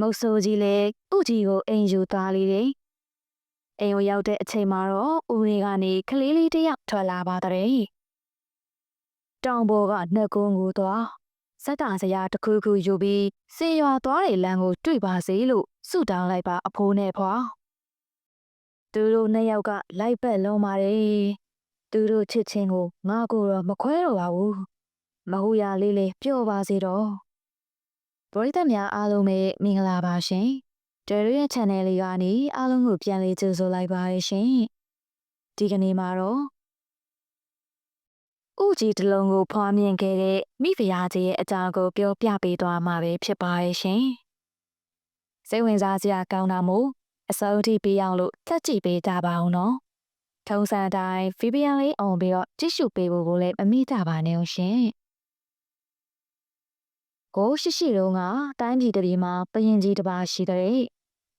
မုတ်ဆိုးကြီးလည်းဥကြီးကိုအိမ်ယူသွားလေတယ်အိမ်ကိုရောက်တဲ့အချိန်မှာတော့ဦးလေးကနေကလေးလေးတစ်ယောက်ထွက်လာပါတဲ့တောင်ပေါ်ကနှက်ကုန်းကိုသွားစက်တာစရာတစ်ခုခုယူပြီးစေရွာသွားတဲ့လမ်းကိုတွေ့ပါစေလို့ဆုတောင်းလိုက်ပါအဖိုးနဲ့ဖွာသူတို့နှစ်ယောက်ကလိုက်ပတ်လုံးပါတယ်သူတို့ချစ်ချင်းကိုငါကိုတော့မခွဲတော့ပါဘူးမဟုတ်ရလေးလေးပြော့ပါစေတော့ ပရိသတ်များအားလုံးပဲမင်္ဂလာပါရှင်ဒရရဲ့ channel လေးကနေအားလုံးကိုပြန်လေးကြိုဆိုလိုက်ပါရရှင်ဒီကနေ့မှာတော့ဥကြီးတလုံးကိုဖွားမြင်ခဲ့တဲ့မိဖုရားကြီးရဲ့အကြောင်းကိုပြောပြပေးသွားမှာပဲဖြစ်ပါရဲ့ရှင်စိတ်ဝင်စားစရာကောင်းတာမို့အစိုးထိပေးအောင်လို့တက်ကြည့်ပေးကြပါအောင်နော်ထုံးစံအတိုင်းဖီဗီယန်လေးအောင်ပြီးတော့ကြည့်ရှုပေးဖို့ကိုလည်းမမိကြပါနဲ့ဦးရှင် ကိုရှိရှိတုန်းကတိုင်းပြည်တစ်ပြည်မှာဘရင်ကြီးတစ်ပါးရှိတဲ့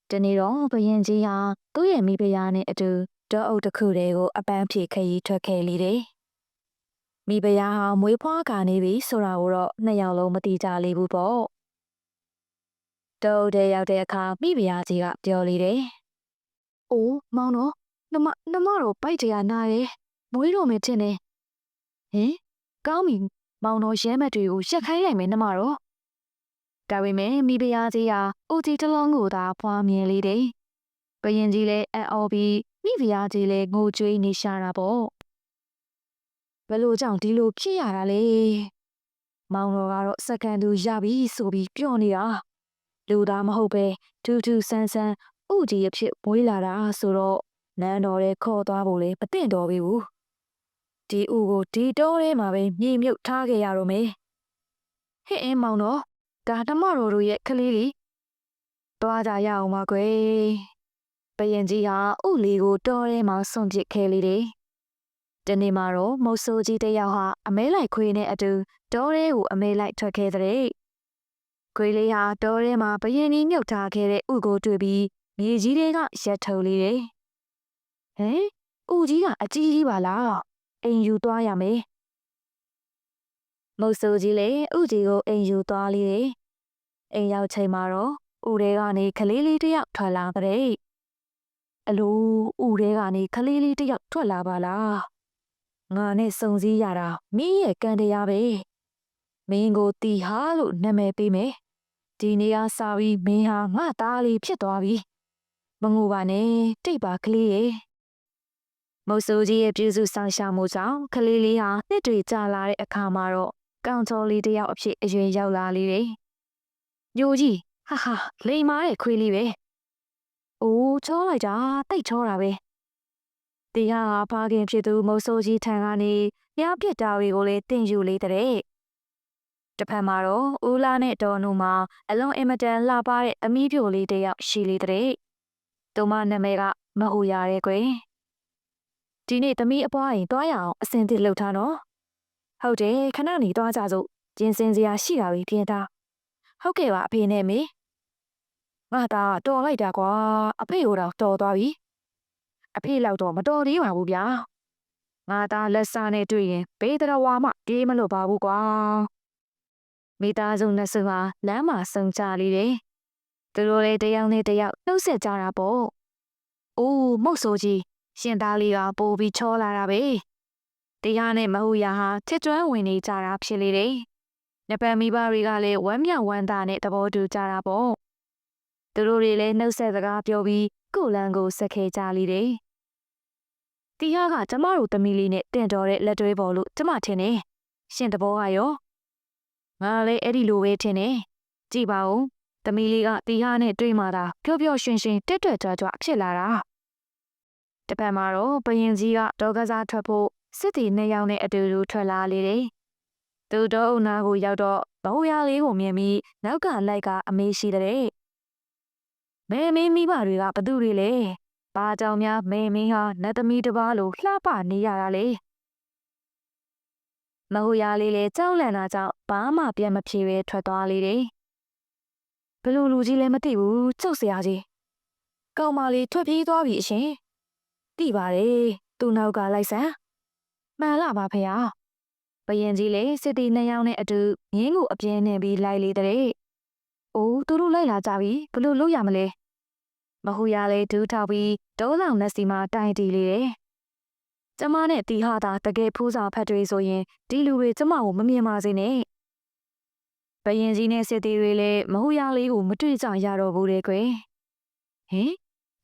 ဒီနေ့တော့ဘရင်ကြီးဟာသူ့ရဲ့မိဖုရားနဲ့အတူတောအုပ်တစ်ခုတည်းကိုအပန်းဖြေခရီးထွက်ခဲ့လေတယ်မိဖုရားဟာမွေးဖွားကနေပြီဆိုတာကိုတော့နှစ်ယောက်လုံးမသိကြလေဘူးပေါ့တောအုပ်တဲ့ရောက်တဲ့အခါမိဖုရားကြီးကပြောလေတယ်။အိုးမောင်တော့နမနမတော့ပိုက်တရားနာရဲမွေးတော့မယ်ထင်တယ်။ဟင်ကောင်းပြီ မောင်တော်ရဲမက်တွေကိုရှက်ခိုင်းလိုက်မယ်နမတော့ဒါပေမဲ့မိဖုရားကြီးဟာဦးကြီးတစ်လုံးကိုသာဖွားမြင်လေတယ်။ဘယင်ကြီးလည်းအံ့ဩပြီးမိဖုရားကြီးလည်းငိုကြွေးနေရှာတာပေါ့။ဘယ်လိုကြောင့်ဒီလိုဖြစ်ရတာလဲ။မောင်တော်ကတော့စက္ကန်သူရပြီဆိုပြီးပြောနေတာ။လူသားမဟုတ်ပဲထူးထူးဆန်းဆန်းဥကြီးအဖြစ်မွေးလာတာဆိုတော့နန်းတော်ရဲ့ခေါ်သွားဖို့လေမသင့်တော်ပြီဘူး။ ဒီဥကိုဒီတောထဲမှာပဲမြေမြုပ်ထားခဲ့ရတော့မယ်။ဟဲ့အင်းမောင်တော်ဒါဓမ္မတော်တို့ရဲ့ကလေးလေးသွားကြရအောင်ပါကွယ်ဘယင်ကြီးဟာဥလေးကိုတောထဲမှာဆွန့်ပစ်ခဲ့လေတယ်ဒီနေ့မှာတော့မုတ်ဆိုးကြီးတစ်ယောက်ဟာအမဲလိုက်ခွေးနဲ့အတူတောထဲကိုအမဲလိုက်ထွက်ခဲ့တဲ့ခွေးလေးဟာတောထဲမှာဘယင်ကြီးမြုပ်ထားခဲ့တဲ့ဥကိုတွေ့ပြီးမြေကြီးတွေကရက်ထုတ်လေတယ်ဟဲဥကြီးကအကြီးကြီးပါလား အိမ်ယူသွားရမယ်မုတ်ဆိုးကြီးလည်းဥကြီးကိုအိမ်ယူသွားလေတယ်အိမ်ရောက်ချိန်မှာတော့ဥတဲကနေခလေးလေးတစ်ယောက်ထွက်လာတဲ့အလိုဥတဲကနေခလေးလေးတစ်ယောက်ထွက်လာပါလားငါနဲ့စုံစည်းရတာမင်းရဲ့ကံတရားပဲမင်းကိုတီဟာလို့နာမည်ပေးမယ်ဒီနေရာစာပြီးမင်းဟာငါသားလေးဖြစ်သွားပြီမငိုပါနဲ့တိတ်ပါကလေးရဲ့ မုတ်ဆိုးကြီးရဲ့ပြုစုဆောင်ရှာမှုကြောင့်ကလေးလေးဟာနှစ်တွေကြာလာတဲ့အခါမှာတော့ကောင်ချော်လေးတစ်ယောက်အဖြစ်အရွယ်ရောက်လာလေတယ်။ညိုကြီးဟာဟာလိမ်မာတဲ့ခွေးလေးပဲ။အိုးချောလိုက်တာတိတ်ချောတာပဲ။တရားဟာဖခင်ဖြစ်သူမုတ်ဆိုးကြီးထံကနေညပြစ်တာတွေကိုလည်းတင်ယူလေတဲ့။တစ်ဖက်မှာတော့ဦးလာနဲ့ဒေါ်နုမှာအလုံးအင်မတန်လှပတဲ့အမီးပြိုလေးတစ်ယောက်ရှိလေတဲ့။သူမနာမည်ကမဟူရတဲ့ကွယ်။ ဒီနေ့သမီးအပွားရင်တွားရအောင်အစင်သစ်လှုပ်ထားနော်။ဟုတ်တယ်ခဏနေတွားကြစို့ကျင်းစင်စရာရှိတာပြီပြင်သား။ဟုတ်ကဲ့ပါအဖေနဲ့မေ။ငါသားတော်လိုက်တာကွာအဖေကိုတော့တော်သွားပြီ။အဖေလောက်တော့မတော်သေးပါဘူးဗျာ။ငါသားလက်စားနဲ့တွေ့ရင်ဘေးတရဝါမှပြေးမလို့ပါဘူးကွာ။မိသားစုနှစ်စုဟာလမ်းမှာဆုံကြလေတယ်။သူတို့လည်းတယောက်နဲ့တယောက်နှုတ်ဆက်ကြတာပေါ့။အိုးမုတ်ဆိုးကြီး ရှင်သားလေးကပိုးပြီးချောလာတာပဲ။တရားနဲ့မဟုတ်ရဟာထစ်ကျွမ်းဝင်နေကြတာဖြစ်လေတယ်။နပန်မိဘတွေကလည်းဝမ်းမြောက်ဝမ်းသာနဲ့သဘောတူကြတာပေါ့။သူတို့တွေလည်းနှုတ်ဆက်စကားပြောပြီးကိုလန်ကိုဆက်ခဲကြလေတယ်။တရားကကျမတို့သမီးလေးနဲ့တင့်တော်တဲ့လက်တွဲပေါ်လို့ကျမထင်တယ်။ရှင်တဘောကရောငါလည်းအဲ့ဒီလိုပဲထင်တယ်။ကြည်ပါဦး။သမီးလေးကတရားနဲ့တွေ့မှသာပျော့ပျော့ရွှင်ရွှင်တက်တက်ကြွကြွဖြစ်လာတာ။ တပတ်မှာတော့ဘယင်ကြီးကဒေါကစားထွက်ဖို့စစ်တီနှစ်ယောက်နဲ့အတူတူထွက်လာလေတယ်။သူတော့အုံနာကိုရောက်တော့ဘဟုရလေးကိုမြင်ပြီးနောက်ကလိုက်ကအမေးရှိတဲ့။မဲမင်းမိဘတွေကဘသူတွေလဲ။ဘာကြောင့်များမဲမင်းဟာနတ်သမီးတစ်ပါးလိုလှပနေရတာလဲ။မဟုရလေးလည်းကြောက်လန့်တာကြောင့်ဘာမှပြန်မဖြေပဲထွက်သွားလေတယ်။ဘလူလူကြီးလည်းမသိဘူးကျုပ်စရာကြီး။ကောင်မလေးထွက်ပြေးသွားပြီအရှင်။ သိပါတယ်သူနောက်ကလိုက်စမ်းမှန်လားပါဖေဟာဘယင်ကြီးလေစစ်တီနှစ်ယောက်နဲ့အတူငင်းကိုအပြင်းနေပြီးလိုက်လေတဲ့။အိုးသူတို့လိုက်လာကြပြီဘလို့လုပ်ရမလဲ။မဟူရလဲဒူးထောက်ပြီးဒေါလောင်နက်စီမှာတိုင်တီလေတယ်။ကျမနဲ့တီဟာတာတကယ်ဖူးစာဖတ်တွေဆိုရင်ဒီလူတွေကျမကိုမမြင်ပါစေနဲ့။ဘယင်ကြီးနဲ့စစ်သေးတွေလည်းမဟူရလေးကိုမတွေ့ကြရတော့ဘူးတဲ့ကွယ်။ဟင်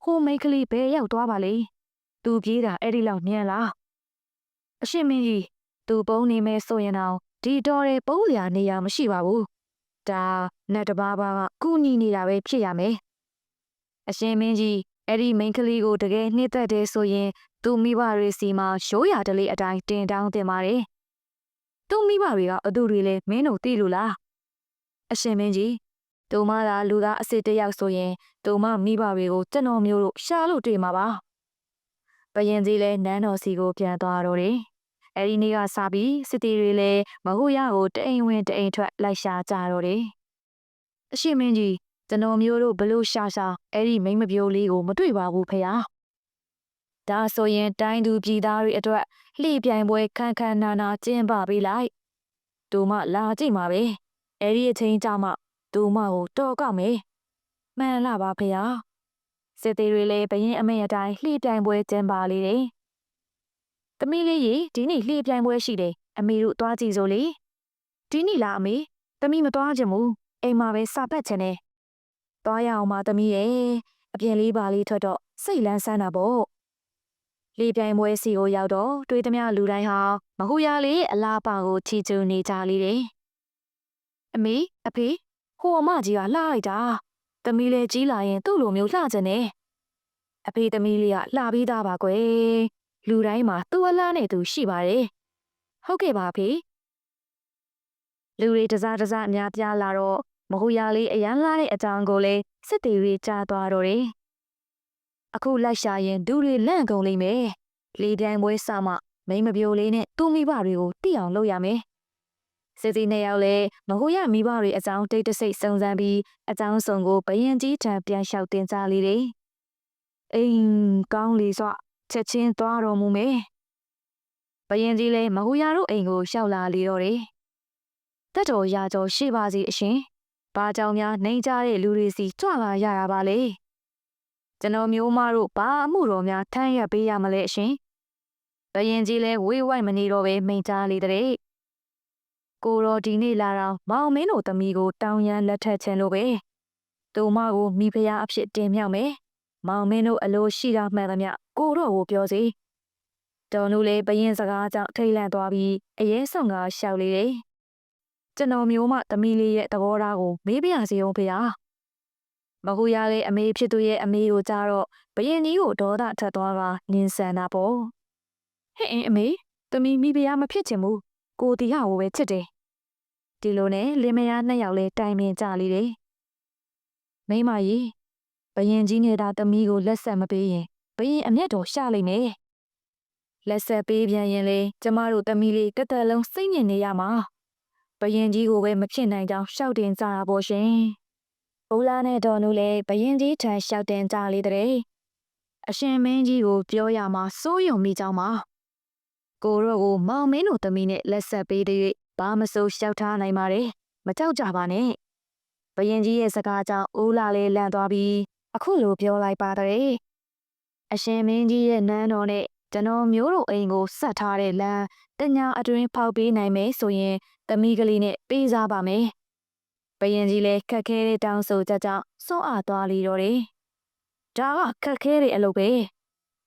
ဟိုမိန်းကလေးဘယ်ရောက်သွားပါလဲ။ သူပြေးတာအဲ့ဒီလောက်ညံ့လား။အရှင်မင်းကြီးသူပုံနေမဲဆိုရင်တော့ဒီတော်ရဲပုံးလျာနေရမရှိပါဘူး။ဒါနတ်တဘာဘာကကုညီနေတာပဲဖြစ်ရမယ်။အရှင်မင်းကြီးအဲ့ဒီမိန်းကလေးကိုတကယ်နှစ်သက်တယ်ဆိုရင်သူမိဘတွေစီမှာရှိုးရတလေးအတိုင်းတင်တောင်းတင်ပါတယ်။သူမိဘတွေကအတူတွေလဲမင်းတို့သိလို့လား။အရှင်မင်းကြီးသူမသာလူသားအစ်စ်တစ်ယောက်ဆိုရင်သူမမိဘတွေကိုကျွန်တော်မျိုးတို့ရှာလို့တွေ့မှာပါ။ ဘယင်ကြီးလဲနန်းတော်စီကိုပြန်သွားတော့တယ်။အဲဒီနေ့ကစပြီးစစ်တီတွေလည်းမဟုတ်ရကိုတအိမ်ဝင်တအိမ်ထွက်လိုက်ရှာကြတော့တယ်။အရှင်မင်းကြီးကျွန်တော်မျိုးတို့ဘလို့ရှာရှာအဲ့ဒီမိမပြိုးလေးကိုမတွေ့ပါဘူးဖေ။ဒါဆိုရင်တိုင်းသူပြည်သားတွေအတွက်လှိပြိုင်ပွဲခန်းခန်းနာနာကျင်းပပေးလိုက်။သူမလာကြည့်မှာပဲ။အဲ့ဒီအချိန်ကြမှာသူမကိုတော်ကောက်မယ်။မှန်လားပါဖေ။ စစ်သေးတွေလည်းဘရင်အမေအတိုင်းလှိပြိုင်ပွဲကျင်းပလေတယ်။သမီးလေးရေဒီနေ့လှိပြိုင်ပွဲရှိတယ်။အမေတို့သွားကြည့်စို့လေ။ဒီနေ့လားအမေ။သမီးမသွားချင်ဘူး။အိမ်မှာပဲစာပတ်ချင်တယ်။သွားရအောင်ပါသမီးရဲ့အပြင်လေးပါလေးထွက်တော့စိတ်လန်းဆန်းတာပေါ့။လေပြိုင်ပွဲစီကိုရောက်တော့တွေးသမျှလူတိုင်းဟာမဟူရလေးအလားပါကိုချီကျူနေကြလေတယ်။အမေအဖေဟိုအမကြီးကလှလိုက်တာ။ သမီးလေးကြီးလာရင်သူ့လိုမျိုးလှချင်တယ်။အဖေသမီးလေးကလှပြီးသားပါကွယ်။လူတိုင်းမှာသူ့အလားနဲ့သူရှိပါတယ်။ဟုတ်ကဲ့ပါဖေ။လူတွေတစားတစားအများပြားလာတော့မဟူရလေးအရန်လာတဲ့အကြောင်းကိုလည်းစစ်တီတွေကြားသွားတော့တယ်။အခုလိုက်ရှာရင်ဒူတွေလန့်ကုန်လိမ့်မယ်။လေတန်းပွဲစမှမိမပြိုလေးနဲ့သူ့မိဘတွေကိုတိအောင်လုပ်ရမယ်။ စစ်တီနှစ်ယောက်လည်းမဟူရမိဘတွေအကြောင်းတိတ်တဆိတ်စုံစမ်းပြီးအကြောင်းစုံကိုဘရင်ကြီးထံပြန်လျှောက်တင်ကြလေတယ်။အင်းကောင်းလေစွချက်ချင်းသွားတော်မူမယ်။ဘရင်ကြီးလည်းမဟူရတို့အိမ်ကိုရှောက်လာလေတော့တယ်။တက်တော်ရာကျော်ရှိပါစီအရှင်။ဘာကြောင့်များနှိမ်ကြတဲ့လူတွေစီကြွလာရတာပါလေ။ကျွန်တော်မျိုးမတို့ဘာအမှုတော်များထမ်းရပေးရမလဲအရှင်။ဘရင်ကြီးလည်းဝေးဝိုက်မနေတော့ပဲမိန်ကြားလေတဲ့။ ကိုတော်ဒီနေ့လာတော့မောင်မင်းတို့သမီးကိုတောင်းရန်လက်ထက်ချင်လို့ပဲ။သူမကိုမိဖုရားအဖြစ်တင်မြောက်မယ်။မောင်မင်းတို့အလိုရှိတာမှန်သမျှကိုတော့ကိုပြောစီ။တော်နူလည်းဘရင်စကားကြောင့်ထိတ်လန့်သွားပြီးအရေးဆောင်ကရှောက်လေတယ်။ကျွန်တော်မျိုးမသမီးလေးရဲ့သဘောထားကိုမေးပြရစီအောင်ဖေဟာမဟူရလေအမေဖြစ်သူရဲ့အမေကိုကြတော့ဘရင်ကြီးကိုဒေါသထက်သွားကနင်းဆန်တာပေါ့ဟဲ့အင်းအမေသမီးမိဖုရားမဖြစ်ချင်ဘူး ကိုတီဟာကိုပဲချစ်တယ်ဒီလိုနဲ့လင်မယားနှစ်ယောက်လဲတိုင်ပင်ကြလေတယ်မိမကြီးဘရင်ကြီးနေတာသမီးကိုလက်ဆက်မပေးရင်ဘရင်အမျက်တော်ရှာလိုက်မယ်လက်ဆက်ပေးပြန်ရင်လေကျမတို့သမီးလေးတက်တက်လုံးစိတ်ညစ်နေရမှာဘရင်ကြီးကိုပဲမဖြစ်နိုင်ကြောင်းရှောက်တင်ကြတာပေါ့ရှင်။အိုလာနဲ့ဒေါ်နူလည်းဘရင်ကြီးထံရှောက်တင်ကြလေတဲ့အရှင်မင်းကြီးကိုပြောရမှာစိုးရုံမိကြောင်းပါ။ ကိုရော့ကိုမောင်မင်းတို့သမီးနဲ့လက်ဆက်ပေးတဲ့ဘာမစိုးရှောက်ထားနိုင်ပါတယ်။မကြောက်ကြပါနဲ့။ဘရင်ကြီးရဲ့စကားကြောင့်အိုလာလေးလန့်သွားပြီးအခုလိုပြောလိုက်ပါတယ်။အရှင်မင်းကြီးရဲ့နန်းတော်နဲ့ကျွန်တော်မျိုးတို့အိမ်ကိုဆက်ထားတဲ့လမ်းတညာအတွင်းဖောက်ပေးနိုင်မယ်ဆိုရင်သမီးကလေးနဲ့ပေးစားပါမယ်။ဘယင်ကြီးလည်းခက်ခဲတဲ့တောင်းဆိုချက်ကြောင့်စွန့်အားသွားလီတော့တယ်။ဒါကခက်ခဲတဲ့အလုပ်ပဲ။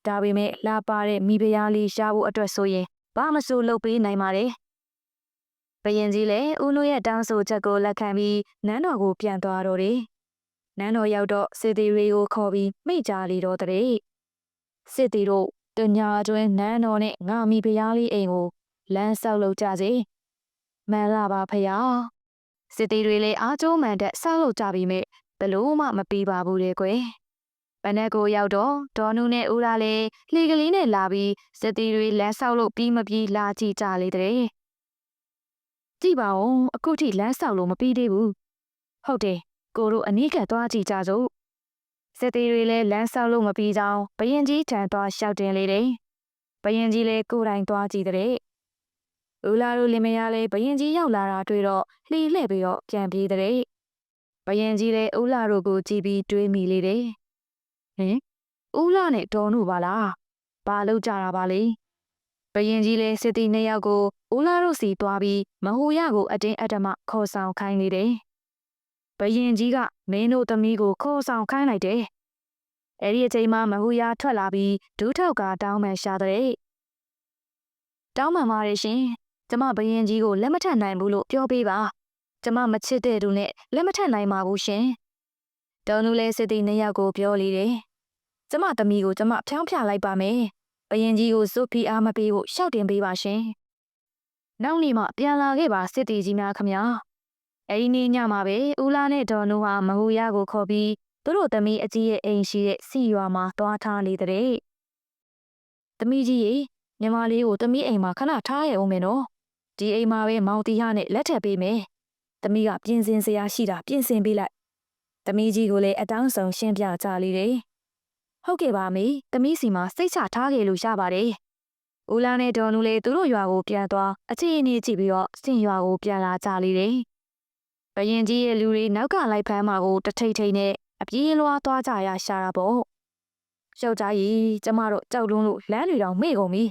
ဒါပေမဲ့လာပါတဲ့မိဖုရားလေးရှားဖို့အတွက်ဆိုရင်ဘာမဆိုလုပ်ပေးနိုင်ပါတယ်။ဘယင်ကြီးလည်းဦးလို့ရဲ့တောင်းဆိုချက်ကိုလက်ခံပြီးနန်းတော်ကိုပြန်သွားတော့တယ်။နန်းတော်ရောက်တော့စစ်သေးတွေကိုခေါ်ပြီးမိကြလီတော့တဲ့။စစ်သေးတို့တညာအတွင်းနန်းတော်နဲ့ငါမိဖုရားလေးအိမ်ကိုလမ်းဆောက်လုပ်ကြစေ။မှန်လားပါဖယား။စစ်သေးတွေလည်းအားကျိုးမှန်တဲ့ဆောက်လုပ်ကြပြီးမြဘလို့မှမပြီးပါဘူးလေကွယ်။ပ နက်ကိုရောက်တော့ဒေါ်နူနဲ့ဦးလာလည်းလှေကလေးနဲ့လာပြီးစစ်သေးတွေလမ်းဆောက်လို့ပြီးမပြီးလာကြည့်ကြလေတဲ့။ကြည့်ပါဦးအခုထိလမ်းဆောက်လို့မပြီးသေးဘူး။ဟုတ်တယ်ကိုတို့အနီးကပ်သွားကြည့်ကြစို့။စစ်သေးတွေလည်းလမ်းဆောက်လို့မပြီးကြောင်းဘရင်ကြီးထံသွားရှောက်တင်လေတယ်။ဘရင်ကြီးလည်းကိုယ်တိုင်သွားကြည့်တဲ့။ဦးလာတို့လင်မယားလည်းဘရင်ကြီးရောက်လာတာတွေ့တော့လှီလှည့်ပြီးတော့ပြန်ပြေးတဲ့ဘယင်ကြီးလည်းဦးလာတို့ကိုကြည့်ပြီးတွေးမိလေတယ် ဟင်ဦးလာနဲ့ဒေါ်နုပါလားဘာလို့ကြတာပါလဲဘယင်ကြီးလည်းစစ်တီနှစ်ယောက်ကိုဦးလာတို့စီတွားပြီးမဟူရကိုအတင်းအဓမ္မခေါ်ဆောင်ခိုင်းနေတယ်ဘယင်ကြီးကမင်းတို့သမီးကိုခေါ်ဆောင်ခိုင်းလိုက်တယ်အဲ့ဒီအချိန်မှာမဟူရထွက်လာပြီးဒူးထောက်ကတောင်းမှန်ရှာတဲ့တောင်းမှန်ပါတယ်ရှင်ကျမဘယင်ကြီးကိုလက်မထပ်နိုင်ဘူးလို့ပြောပေးပါကျမမချစ်တဲ့သူနဲ့လက်မထပ်နိုင်ပါဘူးရှင်ဒေါ်နူလဲစစ်တီနှစ်ယောက်ကိုပြောလေတယ် ကျမသမီးကိုကျမဖြောင်းဖြလိုက်ပါမယ်ဘယင်ကြီးကိုစုဖီအားမပေးဖို့ရှောက်တင်ပေးပါရှင်နောက်နေ့မှပြန်လာခဲ့ပါစစ်တီကြီးများခမညာအဲ့ဒီနေ့ညမှာပဲဦးလာနဲ့ဒေါ်နူဟာမဟူရကိုခေါ်ပြီးသူတို့သမီးအကြီးရဲ့အိမ်ရှိတဲ့စီရွာမှာတွားထားလေတဲ့သမီးကြီးရေညီမလေးကိုသမီးအိမ်မှာခဏထားရအောင်မယ်နော်ဒီအိမ်မှာပဲမောင်တီဟာနဲ့လက်ထပ်ပေးမယ်သမီးကပြင်ဆင်စရာရှိတာပြင်ဆင်ပေးလိုက်သမီးကြီးကိုလည်းအတောင်းဆောင်ရှင်းပြကြလေတယ် ဟုတ်ကဲ့ပါမေသမီးစီမှာစိတ်ချထားခဲ့လို့ရပါတယ်ဦးလာနဲ့ဒေါ်နူလေးသူတို့ရွာကိုပြန်သွားအခြေအနေကြည့်ပြီးတော့စင်ရွာကိုပြန်လာကြလေတယ်ဘရင်ကြီးရဲ့လူတွေနောက်ကလိုက်ဖမ်းမှာကိုတထိတ်ထိတ်နဲ့အပြေးလွှားသွားကြရရှာတာပေါ့ယောက်ျားကြီးကျမတို့ကြောက်လွန်းလို့လမ်းတွေတောင်မေ့ကုန်ပြီ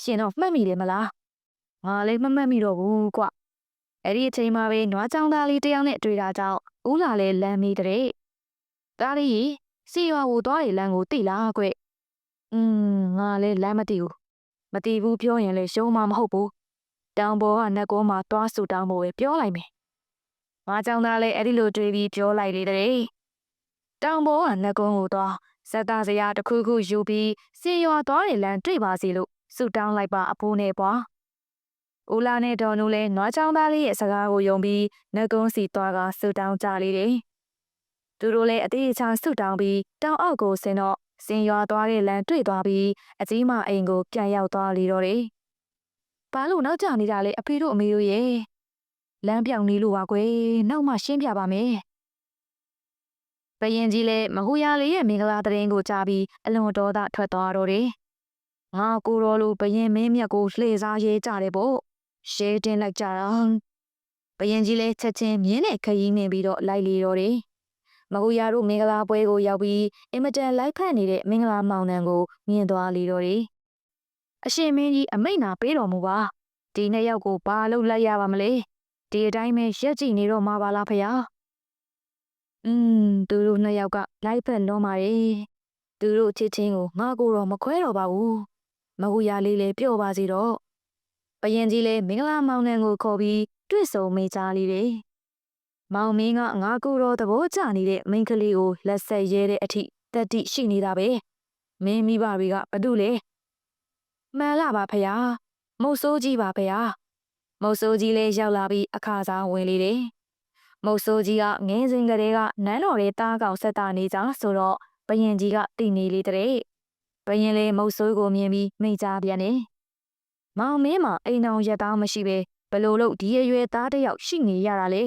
ရှင်တော့မှတ်မိတယ်မလားငါလည်းမမှတ်မိတော့ဘူးကွအဲ့ဒီအချိန်မှာပဲနွားချောင်းသားလေးတယောက်နဲ့တွေ့တာကြောင့်ဦးလာလဲလမ်းမိတဲ့ဒါလေး စီရွာကိုသွားရလမ်းကိုတိလားကွอืมငါလည်းလမ်းမသိဘူးမသိဘူးပြောရင်လည်းရှုံးမှာမဟုတ်ဘူးတောင်ပေါ်ကနှက်ကုန်းမှာသွားဆူတောင်းဖို့ပဲပြောလိုက်မယ်နွားချောင်းသားလည်းအဲ့ဒီလိုတွေးပြီးပြောလိုက်လေတဲ့တောင်ပေါ်ကနှက်ကုန်းကိုသွားဇက်သားစရာတစ်ခုခုယူပြီးစီရွာသွားရလမ်းတွေ့ပါစီလို့ဆူတောင်းလိုက်ပါအဖိုးနဲ့ပွားဦးလာနဲ့ဒေါ်နူလည်းနွားချောင်းသားလေးရဲ့စကားကိုယုံပြီးနှက်ကုန်းစီသွားကဆူတောင်းကြလေတယ် သူတို့လည်းအသေးအချာဆူတောင်းပြီးတောင်အောက်ကိုဆင်းတော့စင်ရွာသွားတဲ့လမ်းတွေ့သွားပြီးအကြီးမအိမ်ကိုပြန်ရောက်သွားလေတော့တယ်။ဘာလို့နောက်ကျနေတာလဲအဖေတို့အမေတို့ရဲ့လမ်းပြောင်နေလို့ပါကွယ်နောက်မှရှင်းပြပါမယ်။ဘယင်ကြီးလည်းမဟူရလေးရဲ့မင်္ဂလာတရင်ကိုကြားပြီးအလွန်တော်သားထွက်သွားတော့တယ်။ငါကိုရောလိုဘယင်မင်းမြတ်ကိုလှေစားရဲကြတယ်ပေါ့။ရှဲတင်လိုက်ကြတာ။ဘယင်ကြီးလည်းချက်ချင်းမြင်းနဲ့ခရီးနှင်ပြီးတော့လိုက်လေတော့တယ်။ မဟူရတို့မင်္ဂလာပွဲကိုရောက်ပြီးအင်မတန်လိုက်ဖက်နေတဲ့မင်္ဂလာမောင်နှံကိုမြင်သွားလေတော့တယ်။အရှင်မင်းကြီးအမိန့်နာပေးတော်မူပါ။ဒီနှစ်ယောက်ကိုဘာလို့လိုက်ရပါမလဲ။ဒီအတိုင်းပဲရက်ကြည့်နေတော့မှာပါလားဖယား။อืมသူတို့နှစ်ယောက်ကလိုက်ဖက်လုံးပါရဲ့။သူတို့ချစ်ချင်းကိုငါကိုတော့မခွဲတော့ပါဘူး။မဟူရလေးလည်းပြောပါစီတော့။ဘယင်ကြီးလည်းမင်္ဂလာမောင်နှံကိုခေါ်ပြီးတွေ့ဆုံမိကြလေတယ်။ မောင်မင်းကငါကိုတော့သဘောကျနေတဲ့မိန်းကလေးကိုလက်ဆက်ရဲတဲ့အထိတက်တိရှိနေတာပဲ။မင်းမိဘတွေကဘာလို့လဲ။မှန်လားပါဖယား။မုတ်ဆိုးကြီးပါဖယား။မုတ်ဆိုးကြီးလည်းရောက်လာပြီးအခါစားဝင်လေတယ်။မုတ်ဆိုးကြီးကငင်းစင်ကလေးကနန်းတော်ရဲ့တားကောင်ဆက်တာနေကြဆိုတော့ဘယင်ကြီးကတည်နေလေတဲ့။ဘယင်လည်းမုတ်ဆိုးကိုမြင်ပြီးမိကြပြန်တယ်။မောင်မင်းမှာအိမ်အောင်ရက်သားမရှိပဲဘလို့လို့ဒီအရွယ်သားတစ်ယောက်ရှိနေရတာလေ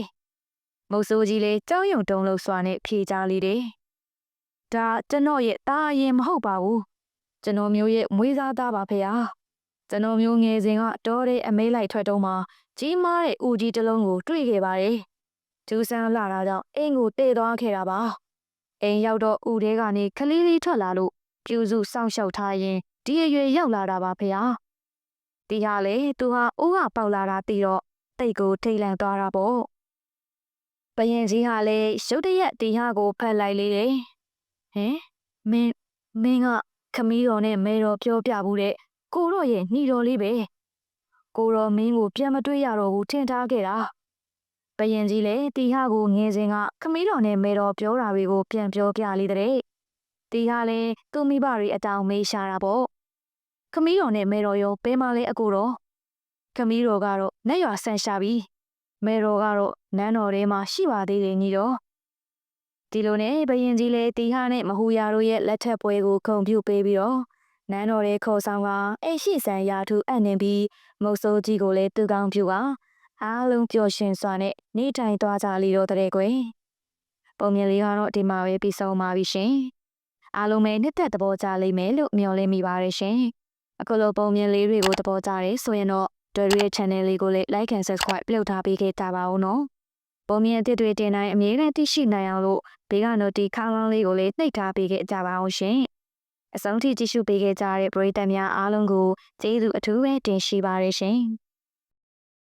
မုတ်ဆိုးကြီးလေးကြောက်ရွံ့တုံးလို့စွာနဲ့ဖြေကြလေတယ်ဒါကျွန်တော်ရဲ့သားအရင်မဟုတ်ပါဘူးကျွန်တော်မျိုးရဲ့မွေးစားသားပါဖေဟာကျွန်တော်မျိုးငယ်စဉ်ကတောတဲ့အမေးလိုက်ထွက်တုံးမှာကြီးမားတဲ့ဦးကြီးတစ်လုံးကိုတွေ့ခဲ့ပါတယ်ဒူးဆန်းလာတာကြောင့်အင်းကိုတေးသွားခဲ့တာပါအိမ်ရောက်တော့ဦးတဲကနေခလေးလေးထွက်လာလို့ပြူစုစောင့်ရှောက်ထားရင်ဒီအရွယ်ရောက်လာတာပါဖေဟာဒီဟာလေသူဟာအိုးကပေါက်လာတာတီတော့တိတ်ကိုထိတ်လန့်သွားတာပေါ့ ဘယင်ကြီးဟာလည်းရုတ်တရက်ဒီဟာကိုဖက်လိုက်လေတယ်ဟင်မင်းမင်းကခမီးတော်နဲ့မဲတော်ပြောပြဘူးတဲ့ကိုတော့ရဲ့နှီတော်လေးပဲကိုတော်မင်းကိုပြန်မတွေ့ရတော့ဘူးထင်ထားခဲ့တာဘယင်ကြီးလည်းတီဟာကိုငယ်စဉ်ကခမီးတော်နဲ့မဲတော်ပြောတာတွေကိုပြန်ပြောပြလေတဲ့တီဟာလည်းသူ့မိဘတွေအတောင်မေးရှာတာပေါ့ခမီးတော်နဲ့မဲတော်ရောဘဲမလဲအကိုတော်ခမီးတော်ကတော့နဲ့ရွာဆန်ရှာပြီ မဲတော်ကတော့နန်းတော်ထဲမှာရှိပါသေးတယ်ညီတော်ဒီလိုနဲ့ဘယင်ကြီးလည်းတီဟာနဲ့မဟူယာတို့ရဲ့လက်ထက်ပွဲကိုခုံပြုပေးပြီးတော့နန်းတော်ရဲ့ခေါ်ဆောင်ကအိရှိဆန်ရာထူအပ်နေပြီးမုတ်ဆိုးကြီးကိုလည်းသူကောင်းပြုကအားလုံးပျော်ရွှင်စွာနဲ့နေထိုင်သွားကြလီတော့တဲ့ကွယ်ပုံမြင်လေးကတော့ဒီမှာပဲပြီးဆုံးပါပြီရှင်အားလုံးပဲနှစ်သက်သဘောကျလိမ့်မယ်လို့မျှော်လင့်မိပါတယ်ရှင်အခုလိုပုံမြင်လေးတွေကိုသဘောကျတယ်ဆိုရင်တော့ တို့ရဲ့ channel လေးကိုလည်း like and subscribe လုပ်ထားပေးခဲ့ကြပါဦးနော်ပုံမြင်အသစ်တွေတင်တိုင်းအမြဲတမ်းသိရှိနိုင်အောင်လို့ဘေးကနိုတီခေါင်းလောင်းလေးကိုလည်းနှိပ်ထားပေးခဲ့ကြပါအောင်ရှင်။အဆုံးထိကြည့်ရှုပေးခဲ့ကြတဲ့ပရိသတ်များအားလုံးကိုကျေးဇူးအထူးပဲတင်ရှိပါရရှင်။